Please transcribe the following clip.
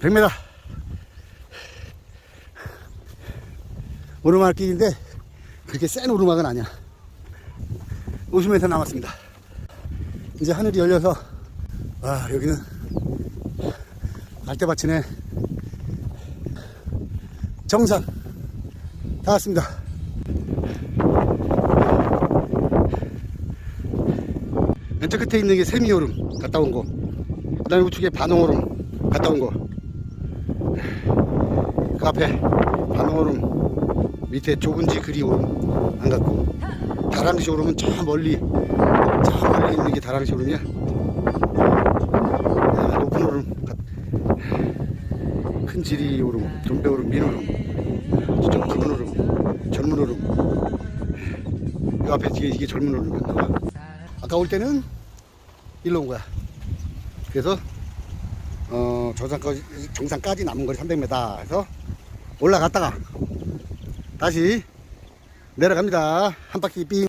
100m 오르막길인데 그렇게 센 오르막은 아니야. 50m 남았습니다. 이제 하늘이 열려서 와 여기는 갈대밭이네. 정상. 다 왔습니다. 왼쪽 끝에 있는 게 세미오름 갔다 온거. 그 다음에 우측에 반홍오름 갔다 온거 그 앞에 반홍오름 밑에 좁은지 그리 오름 안 갔고 다랑시 오름은 저 멀리 저 멀리 있는 게 다랑시 오름이야 야, 높은 오름 갔- 큰 지리 오름 돈배 오름 민 오름 저쪽 붉은 오름 젊은 오름 그 앞에 뒤에 이게 젊은 오름이었나 봐 아까 올 때는 일로 온 거야. 그래서 어 정상까지 정상까지 남은 거리 300m. 해서 올라갔다가 다시 내려갑니다. 한 바퀴 삥.